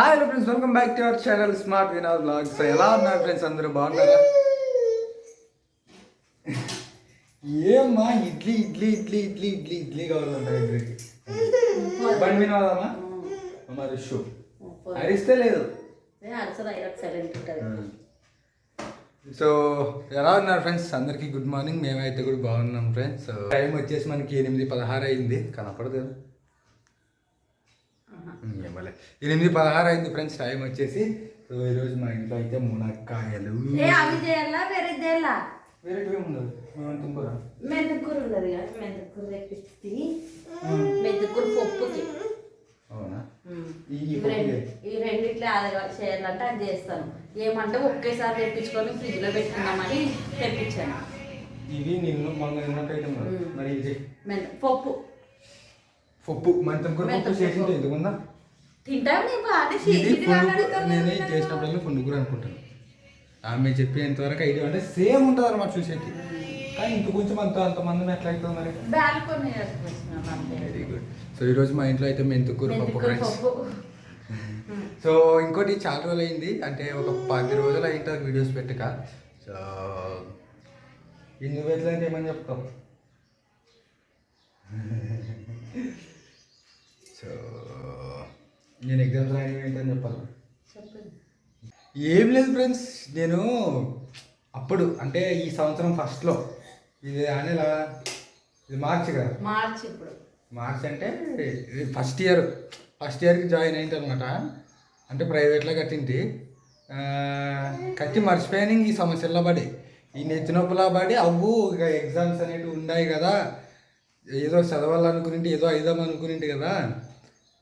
Hi hello friends welcome back to our channel smart Vinod vlogs ఎలా ఉన్నారు friends అందరూ బాగున్నారా? ఏమ్మా ఇడ్లీ ఇడ్లీ ఇడ్లీ ఇడ్లీ ఇడ్లీ ఇడ్లీ కావాలంటారు ఇద్దరికి. బండి వినోదమ్మా మరి షూ అరిస్తే లేదు. సో ఎలా ఉన్నారు ఫ్రెండ్స్ అందరికీ గుడ్ మార్నింగ్ మేమైతే కూడా బాగున్నాం ఫ్రెండ్స్ టైం వచ్చేసి మనకి ఎనిమిది పదహారు అయింది. కనపడదు ఎనిమిది పదహారు అయింది ఫ్రెండ్స్ టైం వచ్చేసి. సో ఈరోజు మా ఇంట్లో అయితే మునక్కాయలు. ఏ అవి చేయాలా వేరే చేయాలా వేరేటివి ఉండదు మేము తింపురా మెంతకూర ఉన్నది కదా మెంతకూర తెప్పిస్తే మెంతకూర పప్పుకి. అవునా. ఈ రెండిట్లో అది చేయాలంటే అది చేస్తాను. ఏమంటే ఒకేసారి తెప్పించుకొని ఫ్రిడ్జ్లో పెట్టుకుందామని తెప్పించాను. ఇవి నిన్ను మొన్న. మరి ఇది. పప్పు. పప్పు మంతం కూర పప్పు మెంతం చేసింటే పప్పు. ఎందుకుందా తింటావు ఇది నేను ఇది చేసినప్పుడల్లా పుండుకూర అనుకుంటాను. ఆమె చెప్పేంత వరకు ఐడియా అంటే సేమ్ ఉంటుంది అనమాట చూసేకి. కానీ ఇంక కొంచెం అంత అంతమంది ఎట్లా అవుతుంది మరి? వెరీ గుడ్ సో ఈరోజు మా ఇంట్లో అయితే పప్పు మెంతకూర ఫ్రెండ్స్ పప్పు. సో ఇంకోటి చాలా రోజులు అయింది. అంటే ఒక పది రోజులు అయింటారు వీడియోస్ పెట్టక. సో ఎట్లా అంటే ఏమని చెప్తావు? సో నేను ఎగ్జామ్స్ రాయడం ఏంటని చెప్పాలి. ఏం లేదు ఫ్రెండ్స్ నేను అప్పుడు అంటే ఈ సంవత్సరం ఫస్ట్లో ఇది అనేలా ఇది మార్చి కదా. మార్చి ఇప్పుడు. మార్చ్ అంటే ఫస్ట్ ఇయర్ ఫస్ట్ ఇయర్కి జాయిన్ అయింది అనమాట అంటే ప్రైవేట్లో కట్టింటి ఆ, కట్టి మర్చిపోయాను ఇంక ఈ సమస్యల్లో పడి. ఈ నెత్తి నొప్పులా పడి అవ్వు ఇక ఎగ్జామ్స్ అనేటివి ఉన్నాయి కదా. ఏదో చదవాలనుకునింటి ఏదో అయిదాం అనుకునింటి కదా.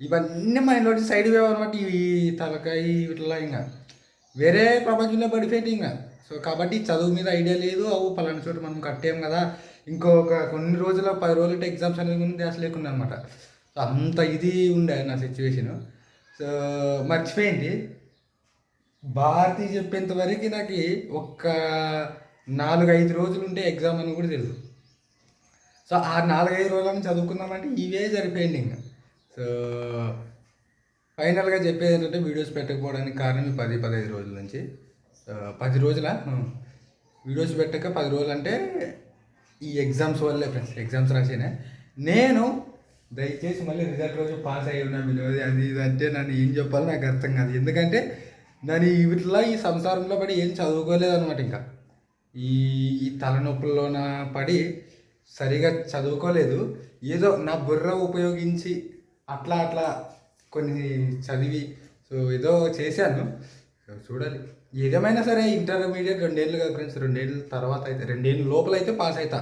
ఇవన్నీ మైండ్లో సైడ్ వేవ్ అనమాట ఈ తలకాయ ఇట్లా ఇంకా. వేరే ప్రపంచంలో పడిపోయింది ఇంకా. సో కాబట్టి చదువు మీద ఐడియా లేదు. అవు పలానా చోట మనం కట్టాం కదా. ఇంకొక కొన్ని రోజుల పది రోజులు ఎగ్జామ్స్ అనేది ముందు ధ్యాస లేకుండా అనమాట అంత ఇది ఉండే నా సిచ్యువేషను సో మర్చిపోయింది. భారతి చెప్పేంత వరకు నాకు ఒక్క నాలుగు ఐదు రోజులు ఉంటే ఎగ్జామ్ అని కూడా తెలుసు సో ఆ నాలుగైదు రోజులను చదువుకుందామంటే ఇవే సరిపోయింది ఇంకా. సో ఫైనల్గా చెప్పేది ఏంటంటే వీడియోస్ పెట్టకపోవడానికి కారణం ఈ పది పదహైదు రోజుల నుంచి. పది రోజుల? Videos hmm. పెట్టక పది రోజులు అంటే ఈ ఎగ్జామ్స్ వల్లే ఫ్రెండ్స్ ఎగ్జామ్స్ రాసేనే. నేను దయచేసి మళ్ళీ రిజల్ట్ రోజు పాస్ అయ్యి ఉన్నా వినోది అది ఇది అంటే నన్ను ఏం చెప్పాలో నాకు అర్థం కాదు. ఎందుకంటే నన్ను వీటిలో ఈ సంసారంలో పడి ఏం చదువుకోలేదు అనమాట ఇంకా. ఈ ఈ తలనొప్పుల్లోన పడి సరిగా చదువుకోలేదు. ఏదో నా బుర్ర ఉపయోగించి అట్లా అట్లా కొన్ని చదివి సో ఏదో చేశాను. చూడాలి. ఏదేమైనా సరే ఇంటర్మీడియట్ రెండేళ్ళు కదా ఫ్రెండ్స్ రెండేళ్ళ తర్వాత అయితే రెండేళ్ళు లోపల అయితే. పాస్ అవుతా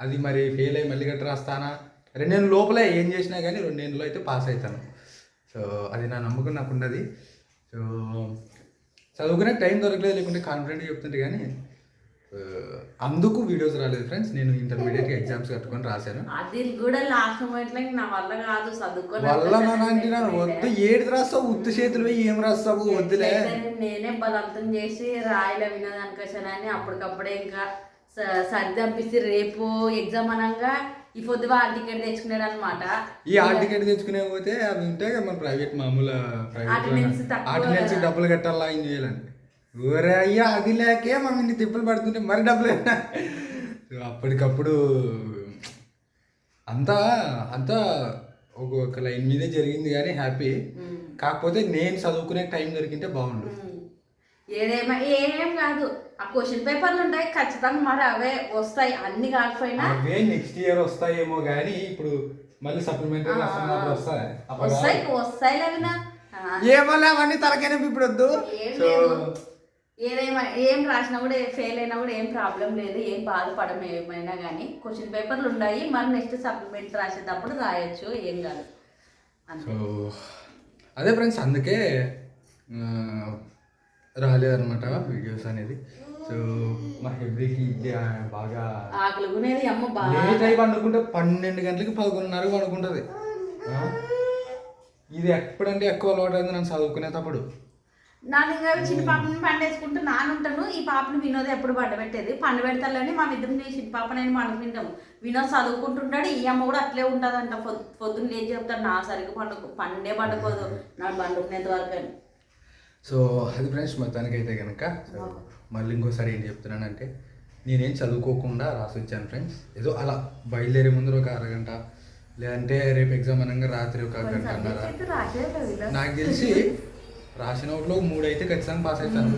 అది మరి ఫెయిల్ అయ్యి మళ్ళీ గట్రా రాస్తానా? రెండేళ్ళ లోపలే ఏం చేసినా కానీ రెండేళ్ళలో అయితే పాస్ అవుతాను సో అది నా నమ్మకం నాకు ఉన్నది సో చదువుకునే టైం దొరకలేదు లేకుంటే కాన్ఫిడెంట్గా చెప్తుంటే కానీ అందుకు వీడియోస్ రాలేదు ఫ్రెండ్స్ నేను ఇంటర్మీడియట్ ఎగ్జామ్స్ కట్టుకొని రాశాను. అది కూడా లాస్ట్ మూమెంట్ నా వల్ల కాదు చదువుకొని వల్ల వద్దు. ఏడు రాస్తావు? ఉత్తు చేతులు పోయి ఏం రాస్తావు? వద్దులే. నేనే బలవంతం చేసి రాయల వినోదానికోసమని అప్పటికప్పుడే ఇంకా సర్ది పంపిస్తే రేపు ఎగ్జామ్ అనగా ఈ పొద్దు వాళ్ళ టికెట్ తెచ్చుకున్నాడు అనమాట ఈ హాల్ టికెట్ తెచ్చుకునే పోతే అవి ఉంటాయి కదా మన ప్రైవేట్ మామూలు అటెండెన్స్. డబ్బులు కట్టాలా ఏం చేయాలని ఊరే అయ్యా అది లేకే మనం ఇన్ని తిప్పులు పడుతుంటే మరి డబ్బులు. సో అప్పటికప్పుడు అంతా అంతా ఒక ఒక లైన్ మీదే జరిగింది కానీ హ్యాపీ. కాకపోతే నేను చదువుకునే టైం దొరికింటే బాగుండు. ఏదేమో ఏం కాదు. ఆ క్వశ్చన్ పేపర్లు ఉంటాయి ఖచ్చితంగా మరి అవే వస్తాయి అన్ని కాకపోయినా. అవే నెక్స్ట్ ఇయర్ వస్తాయేమో కానీ ఇప్పుడు మళ్ళీ సప్లిమెంటరీ వస్తాయి? వస్తాయి వస్తాయి లేవినా ఏమో అవన్నీ తలకైనా ఇప్పుడు వద్దు. సో ఏదేమైనా ఏం రాసినా కూడా ఫెయిల్ అయినా కూడా ఏం ప్రాబ్లం లేదు ఏం బాధపడం ఏమైనా కానీ క్వశ్చన్ పేపర్లు ఉన్నాయి. మరి నెక్స్ట్ సప్లిమెంట్ రాసేటప్పుడు రాయొచ్చు ఏం కాదు. సో అదే ఫ్రెండ్స్ అందుకే ఆ, రాలేదన్నమాట వీడియోస్ అనేది. సో మా హెబ్రికి బాగా ఆకలి కొనేది అమ్మ బాగా. లేట్ అయి పండుకుంటే పన్నెండు గంటలకి పదకొండున్నర పండుకుంటుంది? ఇది ఎప్పుడంటే ఎక్కువ అలవాటు అయింది నన్ను చదువుకునేటప్పుడు. నాన్న ఇంకా చిన్న పాపని పండేసుకుంటూ నానుంటాను ఈ పాపని వినోద్ ఎప్పుడు పండబెట్టేది? పండు పెడతాలని మా ఇద్దరిని చిన్న పాపనని పండుకుంటాము వినోద్ చదువుకుంటుంటాడు ఈ అమ్మ కూడా అట్లే ఉంటుందంట. పొద్దు పొద్దున్న లేచి చెప్తాడు నా సరిగ్గా పండుకో పండే పండుకోదు. నా పండుకునేంత వరకు అని. సో అది ఫ్రెండ్స్ మొత్తానికి అయితే కనుక మళ్ళీ ఇంకోసారి ఏం చెప్తున్నానంటే నేనేం చదువుకోకుండా రాసి వచ్చాను ఫ్రెండ్స్. ఏదో అలా బయలుదేరే ముందు ఒక అరగంట లేదంటే రేపు ఎగ్జామ్ అనగా రాత్రి ఒక గంట. నాకు తెలిసి రాసిన వాటిలో మూడు అయితే ఖచ్చితంగా పాస్ అవుతాను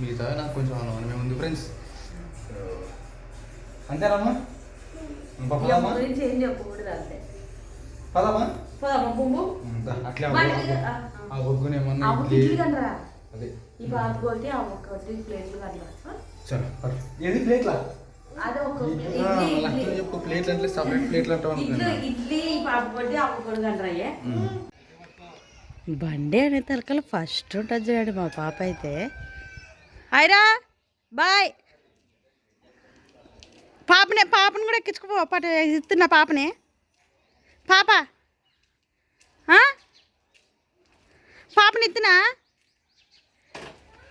మిగతా నాకు కొంచెం అనుమానమే ఉంది ఫ్రెండ్స్ అంతేనమ్మా పదమ్మా అట్లే ఆ, అదే. చలో ఏది ప్లేట్లా? చెప్పు అంటే సపరేట్ ప్లేట్లు అంటావు ఇడ్లీ అనుకున్నాను ఇడ్లీ పాప కొట్టి అవ్వ కొడు కనరాయే బండి అనే తలకలు ఫస్ట్ ఉంటుంది చూడండి మా పాప అయితే. అయిరా బాయ్. పాపనే పాపని కూడా ఎక్కించుకుపో పాట ఇస్తున్నా పాపని. పాప పాపని ఇస్తున్నా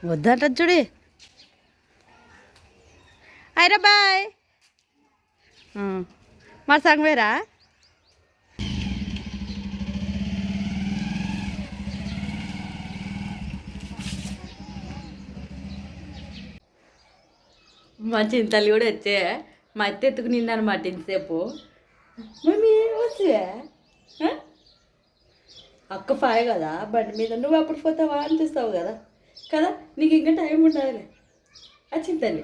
వద్దంట చూడి. అయిరా బాయ్. మా మరి వేరా మా చింతలు కూడా వచ్చే. మా అత్త ఎత్తుకు నిన్నమాట ఇంతసేపు. మమ్మీ వచ్చే అక్క ఫాయ్ కదా బండి మీద నువ్వు అప్పుడు పోతావా? అనిపిస్తావు కదా. కదా నీకు ఇంకా టైం ఉండాలి ఆ చింతలి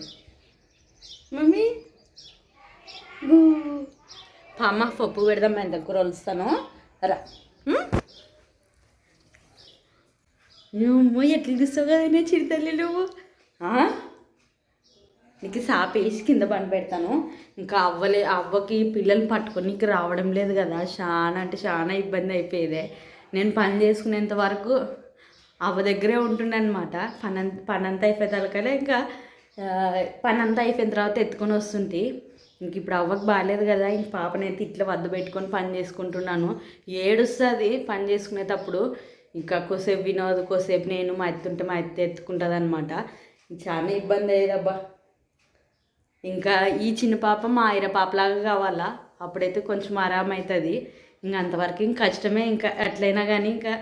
మమ్మీ బూ. పామ్మ పప్పు పెడదాం ఎంత కూర వలుస్తాను. రా. నువ్వు ఎట్లా చూస్తావు కదా నేను చిరుతల్లి నువ్వు? నీకు సాపేసి కింద పని పెడతాను. ఇంకా అవ్వలే అవ్వకి పిల్లల్ని పట్టుకొని నీకు రావడం లేదు కదా. చాలా అంటే చాలా ఇబ్బంది అయిపోయేదే. నేను పని చేసుకునేంత వరకు అవ్వ దగ్గరే ఉంటుండే అనమాట పని పని అంతా అయిపోయేదానికల్లా ఇంకా పని అంతా అయిపోయిన తర్వాత ఎత్తుకొని వస్తుంది ఇంక ఇప్పుడు అవ్వకు బాగాలేదు కదా ఇంక పాపనైతే ఇట్లా వద్ద పెట్టుకొని పని చేసుకుంటున్నాను. ఏడుస్తుంది పని చేసుకునేటప్పుడు. ఇంకా కొసేపు వినోద్ కొసేపు నేను మా ఎత్తుంటే మా ఎత్తు ఎత్తుకుంటుంది అనమాట చాలా ఇబ్బంది అయ్యేదబ్బా ఇంకా ఈ చిన్న పాప మా ఐర పాపలాగా కావాలా? అప్పుడైతే కొంచెం ఆరాం అవుతుంది ఇంకా అంతవరకు ఇంకా కష్టమే. ఇంకా ఎట్లయినా కానీ ఇంకా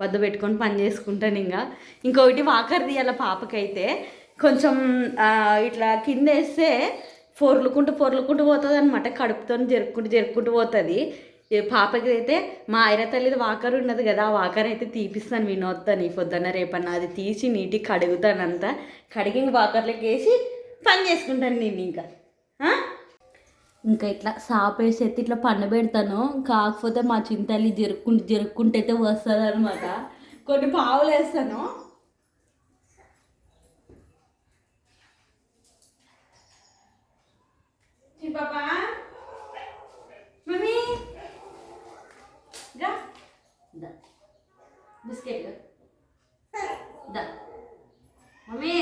వద్ద పెట్టుకొని పని చేసుకుంటాను ఇంకా ఇంకొకటి వాకర్ తీయాల పాపకైతే కొంచెం ఇట్లా కింద వేస్తే పొర్లుకుంటూ పొర్లుకుంటూ పోతుంది అనమాట కడుపుతో జరుపుకుంటూ జరుపుకుంటూ పోతుంది. పాపకి అయితే మా ఐర తల్లిది వాకర్ ఉన్నది కదా ఆ వాకర్ అయితే తీపిస్తాను వినోద్తాను పొద్దున్న రేపన్నా అది తీసి నీటికి కడుగుతానంతా. కడిగి ఇంక వాకర్లోకి వేసి పని చేసుకుంటాను నేను ఇంకా? ఇంకా ఇట్లా సాపేసి ఎత్తి ఇట్లా పండ పెడతాను. కాకపోతే మా చింతల్లి జరుపుకుంటూ జరుపుకుంటూ అయితే వస్తుంది అనమాట కొన్ని పావులు వేస్తాను. చి పాపా. మమ్మీ. రా దా. బిస్కెట్ దా. మమ్మీ.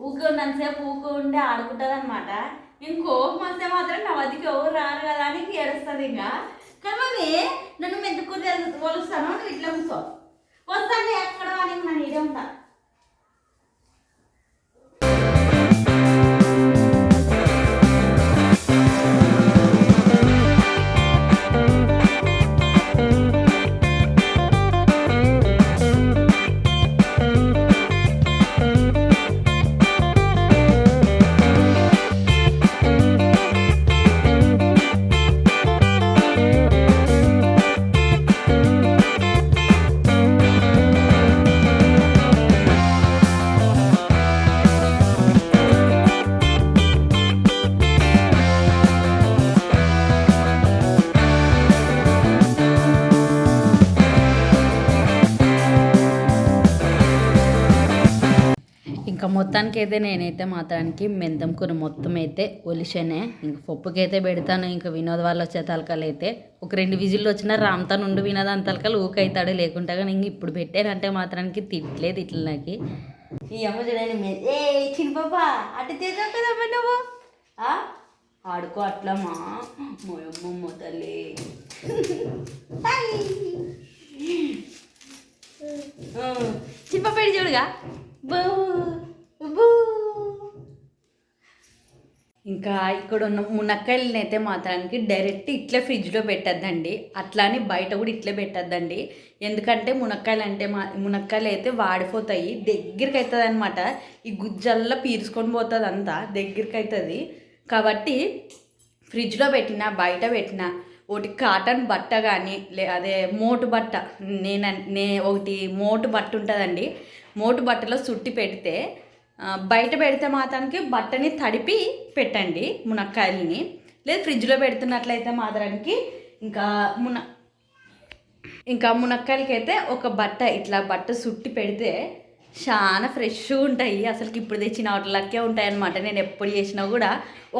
ఊకే ఉన్నంతసేపు ఊకే ఉండి ఆడుకుంటుంది అనమాట ఇంకోపం వస్తే మాత్రం నా వదికి ఎవరు రారు కదా అని ఏడుస్తుంది ఇంకా. కానీ మమ్మీ నన్ను మెంతుకు వలుస్తాను నువ్వు ఇట్లా కూర్చో. వస్తాను ఎక్కడ అని నేను ఇదే ఉంటాను అయితే నేనైతే మాత్రానికి మెంతం కూర మొత్తం అయితే ఒలిషనే ఇంక పప్పుకైతే పెడతాను ఇంకా వినోద్ వాళ్ళు వచ్చే తలకాలు అయితే. ఒక రెండు విజిల్లు వచ్చినా రామ్తా నుండి వినోద్ తలకాలు ఊకైతాడు లేకుంటే కానీ ఇంక ఇప్పుడు పెట్టానంటే మాత్రానికి తిట్టలేదు ఇట్లా నాకు. ఈ అమ్మ చూడండి ఏ చిన్న అటు కదమ్మా నువ్వు? ఆడుకో అట్లమ్మా మోయమ్మమ్మ తల్లి. చిన్న పాప చూడుగా. బూ. ఇంకా ఇక్కడ ఉన్న మునక్కాయలని అయితే మాత్రానికి డైరెక్ట్ ఇట్లే ఫ్రిడ్జ్లో పెట్టద్దండి. అట్లానే బయట కూడా ఇట్లే పెట్టద్దండి. ఎందుకంటే మునక్కాయలు అంటే మా మునక్కాయలు అయితే వాడిపోతాయి. దగ్గరికి అవుతుంది అనమాట ఈ గుజ్జల్లా పీల్చుకొని పోతుంది అంతా దగ్గరికి అవుతుంది కాబట్టి ఫ్రిడ్జ్లో పెట్టిన బయట పెట్టిన ఒకటి కాటన్ బట్ట కానీ లే అదే మోటు బట్ట నేను నే ఒకటి మోటు బట్ట ఉంటుందండి మోటు బట్టలో చుట్టి పెడితే బయట పెడితే మాత్రానికి బట్టని తడిపి పెట్టండి మునక్కాయలని. లేదు ఫ్రిడ్జ్లో పెడుతున్నట్లయితే మాత్రానికి ఇంకా మున ఇంకా మునక్కాయలకి అయితే ఒక బట్ట ఇట్లా బట్ట చుట్టి పెడితే చాలా ఫ్రెష్గా ఉంటాయి. అసలుకి ఇప్పుడు తెచ్చిన వాటిలకే ఉంటాయి అనమాట నేను ఎప్పుడు చేసినా కూడా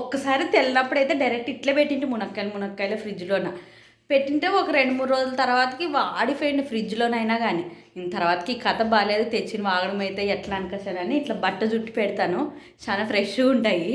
ఒక్కసారి తెల్లప్పుడు అయితే డైరెక్ట్ ఇట్లే పెట్టింటి మునక్కాయలు మునక్కాయలు ఫ్రిడ్జ్లోన. పెట్టింటే ఒక రెండు మూడు రోజుల తర్వాతకి వాడిపోయింది ఫ్రిడ్జ్లోనైనా కానీ తర్వాతకి ఈ కథ బాగాలేదు తెచ్చిన వాగడం అయితే ఎట్లా అనుకోసానని ఇట్లా బట్ట చుట్టి పెడతాను. చాలా ఫ్రెష్గా ఉంటాయి.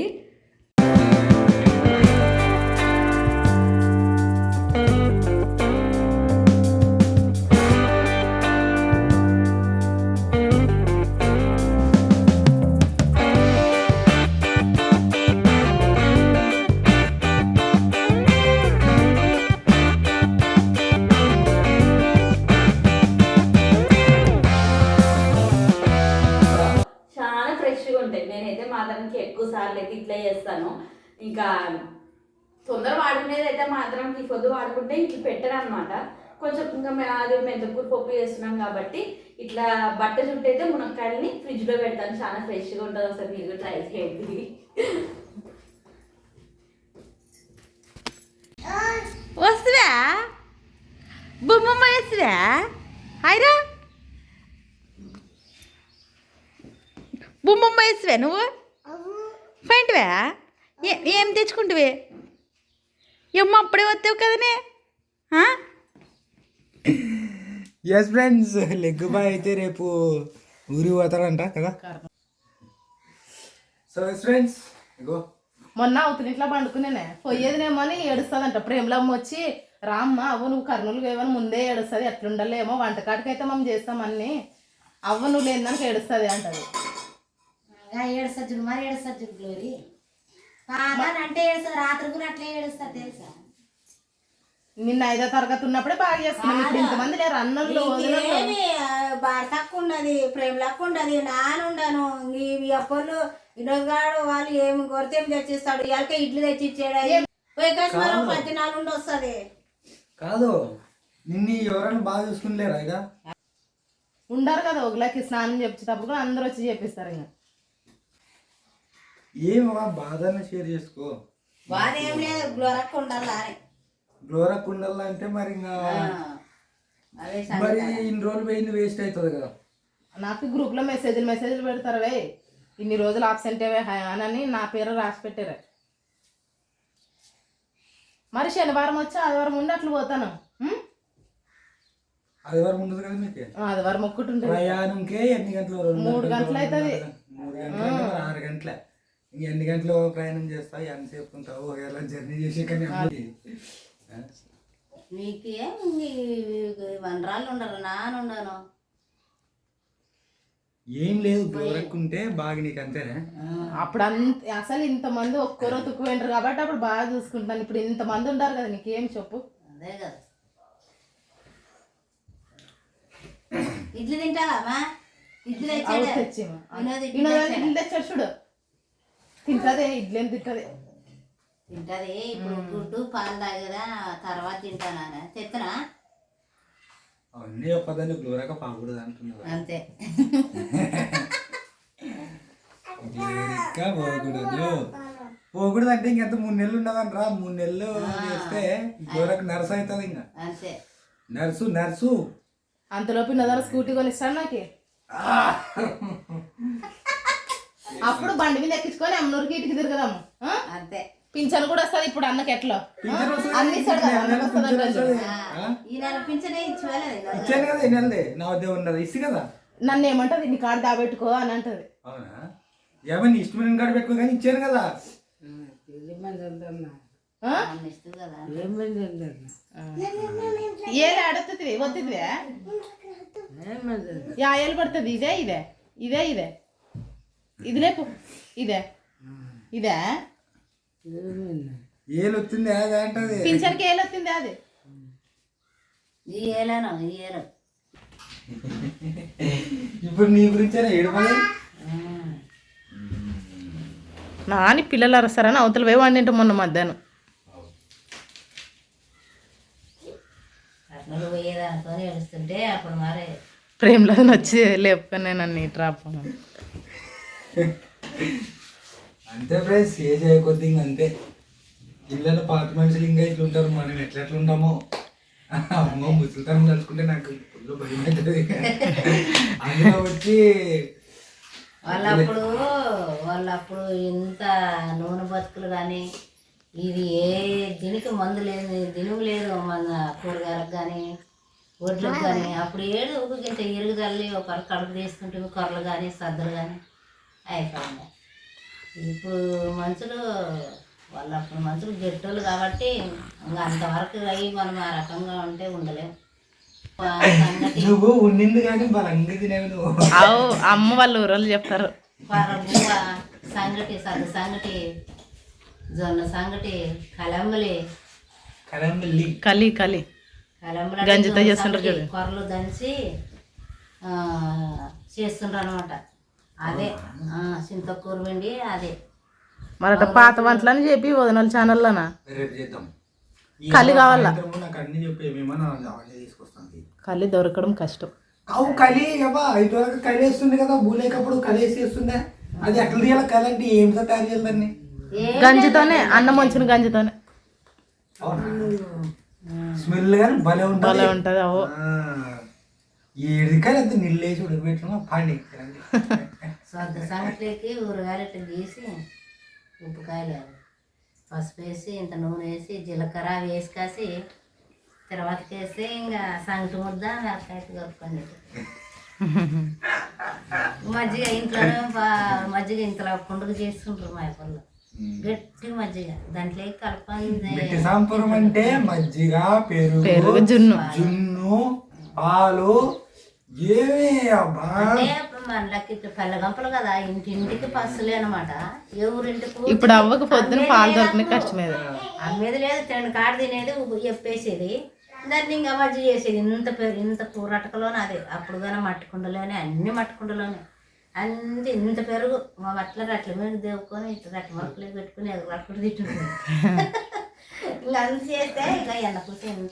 తొందర వాడుకునేది అయితే మాత్రం ఈ పొద్దు వాడుకుంటే ఇట్లా పెట్టరు అనమాట కొంచెం ఇంకా అది మెంతకూర పప్పు చేస్తున్నాం కాబట్టి ఇట్లా బట్ట చుట్టూ అయితే మునక్కాయలని ఫ్రిడ్జ్లో పెడతాను చాలా ఫ్రెష్గా ఉంటుంది ఒకసారి మీరు ట్రై చేయండి. వస్తువా? బొమ్మ వేస్తువా? హాయ్రా బొమ్మ వేసివే నువ్వు? పెయింట్వే? ఏం తెచ్చుకుంటువే? ఏమో అప్పుడే వస్తావు కదనే? ఎస్ ఫ్రెండ్స్ లెగ్ బాయ్ అయితే రేపు ఊరి పోతారంట కదా? సో ఎస్ ఫ్రెండ్స్ ఇగో. మొన్న అవుతుంది ఇట్లా పండుకునేనే. పోయేదినేమో అని ఏడుస్తుందంట. ప్రేమలమ్మ వచ్చి రామ్మ అవ్వ నువ్వు కర్నూలు వేవని ముందే ఏడుస్తుంది. ఎట్లుండలేమో వంటకాడికైతే మనం చేస్తామని అవ్వ నువ్వు లేదానికి ఏడుస్తుంది అంటది. ఏడు సజ్జులు మరి ఏడు సజ్జులు గ్లోరీ అంటే ఏడుస్తుంది రాత్రి కూడా అట్లే ఏడుస్తా తెలుసా? నిన్న ఐదో తరగతి ఉన్నప్పుడే బాగా చేసుకున్నాం ఇప్పుడు ఇంతమంది లేరు అన్నలు భర్తకు ఉన్నది ప్రేమలకు ఉండదు నానుండను. ఈ అప్పలు వినోద్గాడు వాళ్ళు ఏమి కొరితే ఏమి తెచ్చిస్తాడు? ఇవాళకే ఇడ్లు తెచ్చి ఇచ్చాడు పోయి పది నాలుగు ఉండి వస్తుంది. కాదు. నిన్ను ఎవరైనా బాగా చూసుకునిలేరా ఇక? ఉండరు కదా ఒకలాకి స్నానం చేపించేటప్పుడు కూడా అందరూ వచ్చి చేపిస్తారు ఇంకా. ఏమో బాధని షేర్ చేసుకో. బాధ ఏం లేదు గ్లోరక్క ఉండాలి అని. గ్లోరా కుండల్లో అంటే మరి ఇంకా అదే మరి ఇన్ని రోజులు పోయింది వేస్ట్ అవుతుంది కదా. నాకు గ్రూప్లో మెసేజ్లు మెసేజ్లు పెడతారు వే ఇన్ని రోజులు ఆబ్సెంట్ అవే అని నా పేరు రాసి పెట్టారు. మరి శనివారం వచ్చి ఆదివారం ఉండి అట్లా పోతాను? ఆదివారం ఉండదు కదా మీకు? ఆదివారం ఒక్కటి ప్రయాణంకే ఎన్ని గంటలు? మూడు గంటలు, అవుతుంది. ఆరు గంటలే. ఎన్ని గంటలు ప్రయాణం చేస్తావు? ఎంతసేపు ఉంటావు? ఎలా జర్నీ చేసి కానీ? నీకేం వనరాళ్ళు ఉండరు ఉండను. ఏం లేదు గోరక్కుంటే బాగా నీకు అంతేనా? అప్పుడు అంత అసలు ఇంతమంది ఒక్కరో తుక్కుపోయినారు కాబట్టి అప్పుడు బాగా చూసుకుంటాను. ఇప్పుడు ఇంతమంది ఉంటారు కదా నీకేం చెప్పు? అదే కదా. ఇడ్లీ తింటావా ఇడ్లీ తెచ్చాడు? ఇడ్లీ వినోద్ తెచ్చాడా? ఇడ్లీ తెచ్చాడు చూడు. తింటదే ఇడ్లీ ఏం తింటది. తింటది ఇప్పుడు గుడ్డు పాలు తాగదా తర్వాత తింటానా తెత్తనా? అవన్నీ ఒక్కదాన్ని గ్లోరాక పాకూడదు అంటున్నావు. అంతే. పోకూడదు పోకూడదు అంటే ఇంకెంత మూడు నెలలు ఉండదంట రా మూడు నెలలు చేస్తే గోరకు నర్సు అవుతుంది ఇంకా. అంతే. Nurse nurse. అంతలోపు వినోదాలు స్కూటీ కొనిస్తాడు నాకు. అప్పుడు బండి మీద ఎక్కించుకొని అమ్మనూరుకి ఇటుకి తిరగదాము? అంతే. పింఛను కూడా వస్తుంది ఇప్పుడు అన్నకి ఎట్లా. అన్ని ఇచ్చాను కదా నా ఉన్నది కదా. నన్ను ఏమంటది? నీ కాడ దాబెట్టుకో అని అంటది. అవునా? ఏమని ఇష్టమైన కాడ పెట్టుకో కానీ ఇచ్చాను కదా. ఆ? ఇస్తుంది కదా. ఏది ఆడుతుంది వద్దుది యా ఏళ్ళు పడుతుంది ఇదే ఇదే ఇదే ఇదే. ఇది లేపు ఇదే ఇదే ఏలు వచ్చింది అదే అంటది పింఛన్కి ఏళ్ళు వచ్చింది అది ఈ ఏలాను ఈ ఏలు ఇప్పుడు నీ గురించే ఏడపడి నాని పిల్లలు అరస్తారని అవతల పోయి వండింట మొన్న మధ్యాహ్నం కర్నూలు పోయేదానితో ఏడుస్తుంటే అప్పుడు మరి ప్రేమలో వచ్చి లేపుకొని నన్ను ట్రాప్ అంతే ఫ్రెండ్స్ ఏ చేయ కొద్ది ఇంక అంతే. ఇళ్ళలో పాత మనుషులు ఇంకా ఇట్లా ఉంటారు మనం ఎట్లా ఎట్లా ఉంటామో అమ్మో ముసలితనం తలుచుకుంటే నాకు ఫుల్ భయం అవుతుంది. అందులో వచ్చి వాళ్ళప్పుడు వాళ్ళప్పుడు ఇంత నూనె బతుకులు కానీ ఇది ఏ దీనికి మందు లేదు దినుగు లేదు మన కూరగాయలకు కానీ వడ్లకు కానీ. అప్పుడు ఏడు ఇంత ఇరుగు తల్లి ఒకరు కడుపు తీసుకుంటే కర్రలు కానీ సద్దలు కానీ అయిపోయింది. ఇప్పుడు మనుషులు వాళ్ళు అప్పుడు మనుషులు గెట్టోళ్ళు కాబట్టి ఇంకా అంతవరకు అయ్యి మనం ఆ రకంగా ఉంటే ఉండలేము నువ్వు ఉండింది కానీ బలంగా తినేవి నువ్వు. అమ్మ వాళ్ళు ఊరోళ్ళు చెప్తారు. సంగటి సద్ద సంగటి జొన్న సంగటి కలంబలి. కలంబల్లి కలి కలి. కలంబలి గంజితో చేస్తుంటారు. కొర్రలు దంచి ఆ, చేస్తుండ్రు అనమాట అదే ఆ, చింతకూర వెండి అదే. మరట పాత వంటలని చెప్పి వదిన ఛానల్లోనా? కలి కావాలా? కలి దొరకడం కష్టం. అవు కలి ఐదు వరకు కలి వేస్తుంది కదా భూలేకప్పుడు కలి వేసి వేస్తుందా అది ఎట్లా తీయాలి? కలి అంటే ఏమితో తయారు చేయాలి దాన్ని? ఏ గంజితోనే అన్నం వంచిన గంజితోనే. స్మెల్ కానీ భలే ఉంటుంది. భలే ఉంటుంది అవు ఏడికాయలు అంత నీళ్ళు వేసి ఉడకబెట్టడం పాండి సొద్ద సంగటికి ఊరగాయలు ఇట్లా గీసి ఉప్పుకాయలు పసుపు వేసి ఇంత నూనె వేసి జీలకర్ర వేసి కాసి తర్వాతకి వేస్తే ఇంకా సంగటి ముద్ద మిరపకాయ కలుపుకొని మజ్జిగ ఇంట్లోనే పా- మజ్జిగ ఇంతలో పండుగ చేస్తుంటారు మా పళ్ళు గట్టి మజ్జిగ. దాంట్లో కలపంది మిట్టి సాంపురం అంటే మజ్జిగ పెరుగు జున్ను. జున్ను పాలు ఏమి మనలకి ఇట్లా పెళ్ళగంపలు కదా ఇంటి ఇంటికి పసులే అనమాట ఎవరింటికి ఇప్పుడు అవ్వకు పొద్దున పాలు దొరికిన కష్టమేది. అమ్మేది లేదు తిండి కాడ తినేది చెప్పేసేది. దాన్ని ఇంకా మజ్జి చేసేది. ఇంత పెరుగు ఇంత కూరటకలోనే అదే అప్పుడు కానీ మట్టి కుండలోనే అన్ని మట్టి కుండలోనే అంతే ఇంత పెరుగు. మా అట్ల రట్ల మీద దేవుకొని ఇట్లా రట్ల మరకలు పెట్టుకుని ఎదురు తిట్టుకుంది ఇంకా అంత చేస్తే ఇంకా ఎంత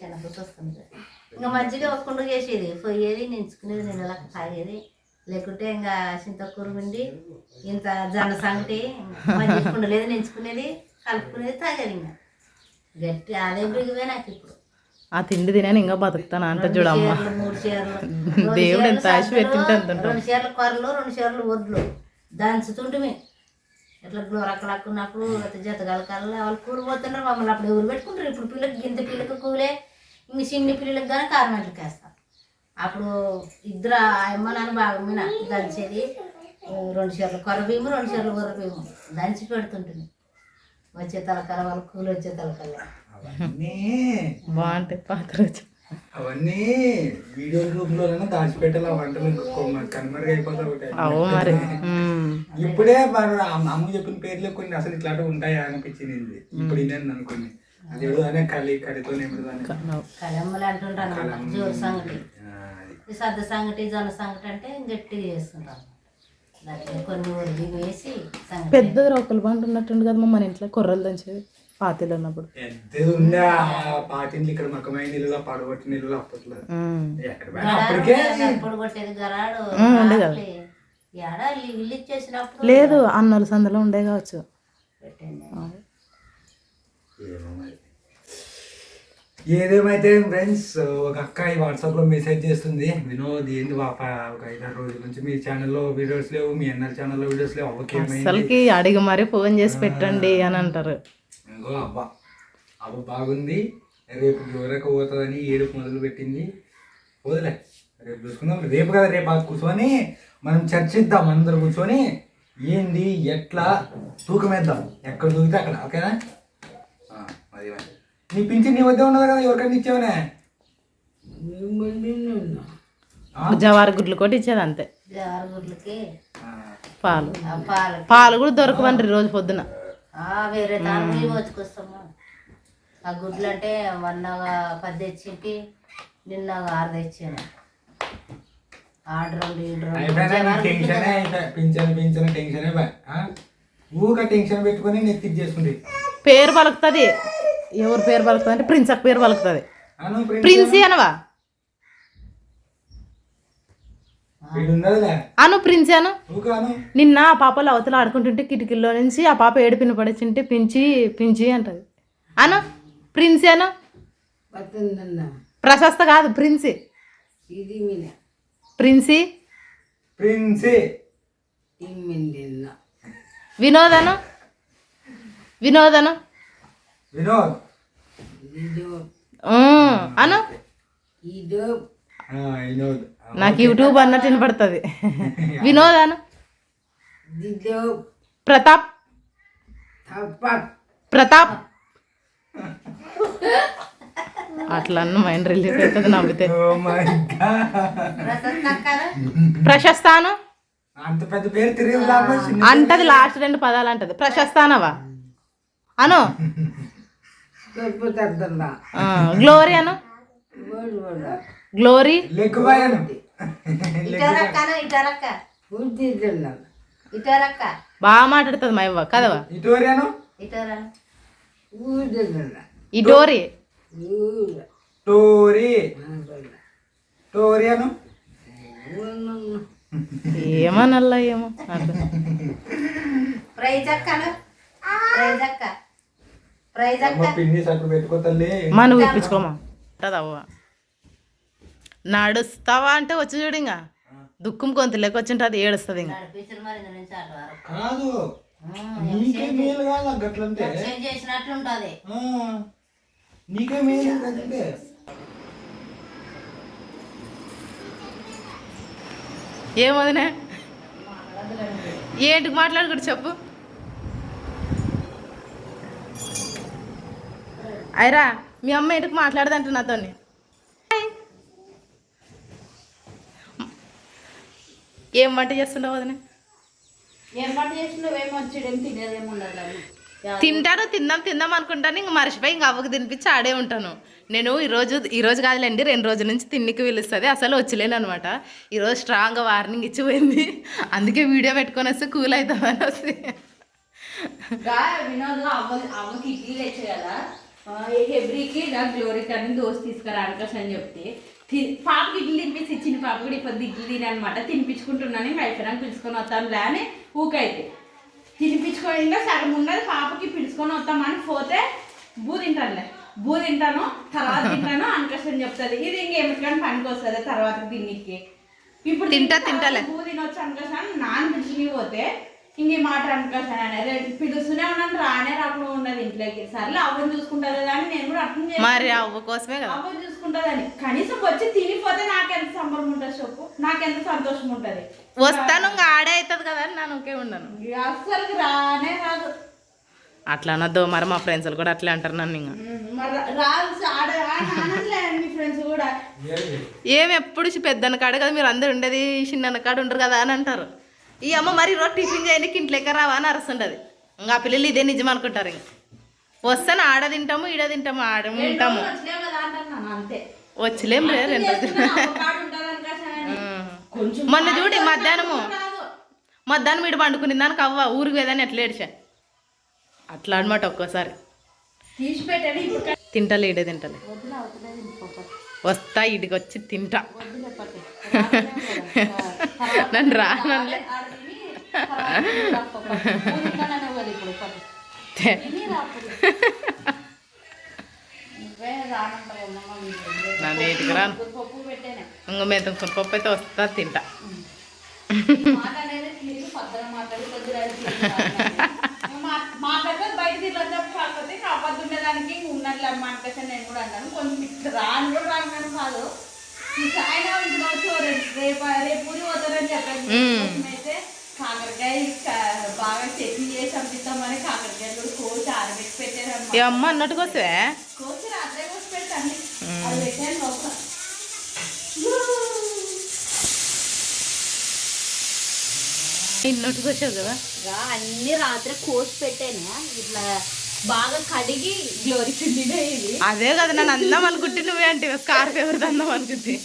ఎన్నపూస వస్తుంది. ఇంకా మజ్జిగ ఒక కుండ చేసేది. పోయేది నించుకునేది నిన్నలకు తాగేది లేకుంటే ఇంకా చింతకూర పిండి ఇంత జొన్న సంగటి మజ్జిగ కుండ లేదు నించుకునేది కలుపుకునేది తాగేది ఇంకా. గట్టి అదే బిగివే నాకు ఇప్పుడు. ఆ తిండి తినాను ఇంకా బతుకుతాను అంట చూడమ్మ. దేవుడు ఎంత ఆశ పెట్టింటే అంత. రెండు చీరలు కొరలు రెండు చీరలు వడ్లు. దంచుతుంటిమి. ఇట్లా గ్లోరక్కలక్కున్నప్పుడు జత కలకాలి వాళ్ళు కూలి పోతున్నారు మమ్మల్ని అప్పుడు ఎవరు పెట్టుకుంటారు? ఇప్పుడు పిల్లకి గింత పిల్లకి కూలే ఇంక చిన్ని పిల్లలకి కానీ కారం ఎట్లకి వేస్తారు అప్పుడు ఇద్దరు అమ్మ నాన్న బాగా మీద దంచేది రెండు చీరలు కొర బియ్యము రెండు చీరలు కొర బియ్యము దంచి పెడుతుంటుంది. వచ్చే తలకాల వాళ్ళు కూలి వచ్చే తలకాల. అవన్నీ. బాగుంటాయి పాత రోజు అవన్నీ వీడియో రూపంలోనే దాచిపెట్టాలి ఆ వంటలు కనుమరుగు అయిపోతాయి. ఇప్పుడే అమ్మ చెప్పిన పేర్లు కొన్ని అసలు ఇట్లాంటివి ఉంటాయా అనిపించింది. ఇప్పుడు నేను అనుకుని అది ఏదో అనే కలి కలితో ఏమిటి అని కలమ్మలు అంటుంటాను అన్నమాట జోరు సంగటి. ఈ సద్ద సంగటి జొన్న సంగటి అంటే గట్టిగా చేస్తుంటాం కొన్ని వేసి సంగటి పెద్ద రోకలు బండి ఉన్నట్టుండి కదా మన ఇంట్లో కొర్రలు దంచేది పాతీలు ఉన్నప్పుడు పెద్దది ఉండే ఇక్కడ మకమైన నీళ్ళు పడగొట్టిన నీళ్ళు అప్పట్లో ఉమ్. ఎక్కడ పోయినా అప్పటికే ఎప్పుడు కొట్టేది గరాడు ఉండే కదా. రాట్లే. ఏడా ఇల్లు ఇచ్చేసినప్పుడు లేదు అన్నోళ్ళ సందులో ఉండే కావచ్చు. ఏదేమైతే ఫ్రెండ్స్ ఒక అక్క ఈ వాట్సాప్లో మెసేజ్ చేస్తుంది. వినోద్ ఏంది పాప? ఒక ఐదారు రోజుల నుంచి మీ ఛానల్లో వీడియోస్ లేవు మీ అన్నర్ ఛానల్లో వీడియోస్ లేవు అవ్వకేమైంది అసలుకి అడిగి మరీ ఫోన్ చేసి పెట్టండి అని అంటారు. ఇంకో అబ్బా అవ్వ బాగుంది. రేపు ఎవరకు పోతుందని ఏడుపు మొదలు పెట్టింది. వదిలే రేపు చూసుకుందాం. రేపు కదా రేపు కూర్చొని మనం చర్చిద్దాం అందరం కూర్చొని. ఏంది ఎట్లా? తూకమేద్దాం ఎక్కడ దూకితే అక్కడ ఓకేనా? అది. నీ పింఛన్ నీ వద్ద ఉన్నది కదా ఎవరికైనా ఇచ్చావనే? జవారి గుడ్లు కొట్టి ఇచ్చేది అంతే. ఆరుగురికి ఆ, పాలు. ఆ పాలు. పాలు కూడా దొరకవండి రోజు పొద్దున. ఆ, వేరే దాని వచ్చుకొస్తాము ఆ గుడ్లు అంటే మొన్న పది తెచ్చింటి నిన్న ఆరు తెచ్చాను. ఆర్డర్ టెన్షనే అయిపోయి పింఛన్ పింఛన్ టెన్షనే బా ఊక టెన్షన్ పెట్టుకొని నెత్తికి చేసుకుంది. పేరు పలుకుతుంది. ఎవరు పేరు పలుకుతుంది అంటే ప్రిన్స్ పేరు పలుకుతుంది. అను ప్రిన్స్ అనవా? అను ప్రిన్సీ అను. నిన్న ఆ పాపలు అవతల ఆడుకుంటుంటే కిటికీలో నుంచి ఆ పాప ఏడుపిన పడేసింటే పించి పించి అంటది. అను ప్రిన్సీ అను. ప్రశస్త కాదు ప్రిన్సీ. ప్రిన్సీ. ప్రిన్సీ. వినోదను వినోదను వినోద్. అను. నాకు యూట్యూబ్ అన్నట్టు వినపడుతుంది. వినోద్ అను. ప్రతాప్. ప్రతాప్. అట్లా అన్న మైండ్ రిలీఫ్ అవుతుంది నవ్వితే. ప్రశస్తాను అంటది లాస్ట్ రెండు పదాలు అంటది. ప్రశస్తానవా అను. గ్లోరీ అను? గ్లోరీ బాగా మాట్లాడుతుంది మా ఇవ్వ కదవా? ఇటోరియాను? ఇటారా? ఏమనల్లా ఏమో. ప్రైజ్ అక్క ప్రైజ్ అక్క పిన్ని సట్టు పెట్టుకో తల్లి మా నువ్వు ఇప్పించుకోమా? నడుస్తావా అంటే వచ్చి చూడు ఇంకా. దుఃఖం కొంత లెక్క వచ్చింటే అది ఏడుస్తుంది ఇంకా. కాదు. నీకే మేలు కాదు గట్లంటే. చేంజ్ చేసినట్లు ఉంటుంది ఆ, నీకే మేలు గట్లంటే. ఏమదినే? ఏంటికి మాట్లాడుకుంటు చెప్పు. అయిరా మీ అమ్మ ఏంటికి మాట్లాడదంట నాతో ఏం వంట చేస్తుండవు వదిన? ఏం ఉండదు అని. తింటాను తిందాం తిందాం అనుకుంటాను. ఇంక మర్చిపోయి ఇంక అవ్వకు తినిపించి ఆడే ఉంటాను. నేను ఈరోజు ఈరోజు కాదులేండి రెండు రోజుల నుంచి తిన్నికి పిలుస్తుంది అసలు వచ్చలేను అనమాట ఈరోజు స్ట్రాంగ్గా వార్నింగ్ ఇచ్చిపోయింది. అందుకే వీడియో పెట్టుకొని వస్తే కూల్ అవుతుందని వస్తే. ఎవ్రీకి నా గ్లోరీ కానీ దోశ తీసుకురా అనుకోసం అని చెప్తే పాపకి ఇడ్లీ తినిపించి ఇచ్చింది పాప కూడా ఇప్పుడు ఇడ్లీ తిని అనమాట తినిపించుకుంటున్నాను ఇంకా అయిపోయినాక పిలుచుకొని వస్తాను లేని ఊకైతే. తినిపించుకొని ఇంకా సగం ఉన్నది పాపకి పిలుచుకొని వస్తామని పోతే బూ తింటానులే. బూ తింటాను తర్వాత తింటాను అనుకోసం చెప్తుంది. ఇది ఇంకేమిటికని పనికి వస్తుంది తర్వాత తిన్నికి. ఇప్పుడు తింటా, తింటే తింటాలే. బూ తినొచ్చు అనుకోసం నాన్న పిలిచి పోతే ఇంక ఈ మాట రేపు పిలుస్తూనే ఉన్నాను రానే రాకుండా ఉన్నది ఇంట్లోకి. సర్లే అవ్వని చూసుకుంటారు కానీ నేను కూడా అర్థం మరి అవ్వ కోసమే కదా. అవ్వని చూసుకుంటుందని. కనీసం వచ్చి తినిపోతే నాకెంత సంబరం ఉంటుంది చెప్పు. నాకెంత సంతోషం ఉంటుంది. వస్తాను ఇంకా ఆడే అవుతుంది కదా అని నేను ఒకే ఉన్నాను అస్సలు రానే రాదు. అట్లా అనొద్దు మరి మా ఫ్రెండ్స్ కూడా అట్లే అంటారు నన్ను ఇంకా. ఉమ్, మరి రాదు ఆడ ఆడలే మీ ఫ్రెండ్స్ కూడా. ఏం ఎప్పుడు పెద్దన్న కాడ కదా మీరు అందరు ఉండేది చిన్న కాడ ఉండరు కదా అని అంటారు. ఈ అమ్మ మరి ఈరోజు టిఫిన్ చేయడానికి ఇంట్లోకి రావా అని అరుస్తుండదు ఇంకా ఆ పిల్లలు ఇదే నిజం అనుకుంటారు ఇంక. వస్తాను ఆడ తింటాము ఈడ తింటాము ఆడ ఉంటాము. వచ్చలేం రే రెండు రోజులు. మొన్న చూడు మధ్యాహ్నము. మధ్యాహ్నం వీడు పండుకుని దానికి అవ్వ ఊరికి వేదని ఎట్లా ఏడిచా? అట్లా అనమాట ఒక్కోసారి. తింటలే ఈడే తింటలే. వస్తా ఇడికి వచ్చి తింటా నన్ను రానలే నన్ను. ఏటికి రాను. ఇంక మేము పప్పు అయితే వస్తా తింటా. కొద్దిగా మాట్లాడితే బయట ఉండేదానికి ఉన్నట్లు అమ్మకసం నేను కూడా అన్నాను కొంచెం రాను కూడా రాను కానీ కాదు. ఈ సాయంత్రం ఇంట్లో వచ్చి రేపు రేపు ఊరి పోతారని చెప్పాను అయితే కాకరకాయ బాగా చట్నీ చేసి పంపిస్తామని కాకరకాయలు కోసి ఆరబెట్టి పెట్టారు ఏ అమ్మ అన్నట్టుగా వస్తే కోసి రాత్రే కోసి పెడతాను అది పెట్టాను లోపల. ఇన్నోటికి వచ్చావు కదా? రా, అన్ని రాత్రి కోసి పెట్టాను. ఇట్లా బాగా కడిగి గ్లోరీ చున్నీనే ఇది. అదే కదా నన్ను అందం అనుకుంటే నువ్వే అంటే స్కార్ఫ్ ఎవరిది అందం అనుకుంటే.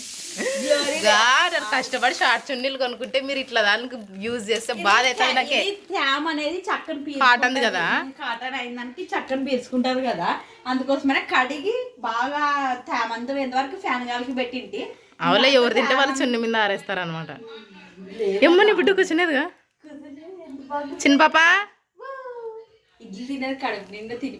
కష్టపడి షార్ట్ చున్నీలు కొనుక్కుంటే మీరు ఇట్లా దానికి యూజ్ చేస్తే బాధ అవుతుంది నాకే. తేమ అనేది చక్కని కాటన్ కదా? కాటన్ అయిన చక్కని పీల్చుకుంటారు కదా. అందుకోసమనే కడిగి బాగా తేమ అంతా వరకు ఫ్యాన్ గాలికి పెట్టింటి. అవలే ఎవరు తింటే వాళ్ళు చున్ని మీద ఆరేస్తారు అనమాట ఎమ్మని బిడ్డ కూర్చునేదిగా? చిన్న పాప? ఇడ్లీ తినేది కడుపు నిండా తిని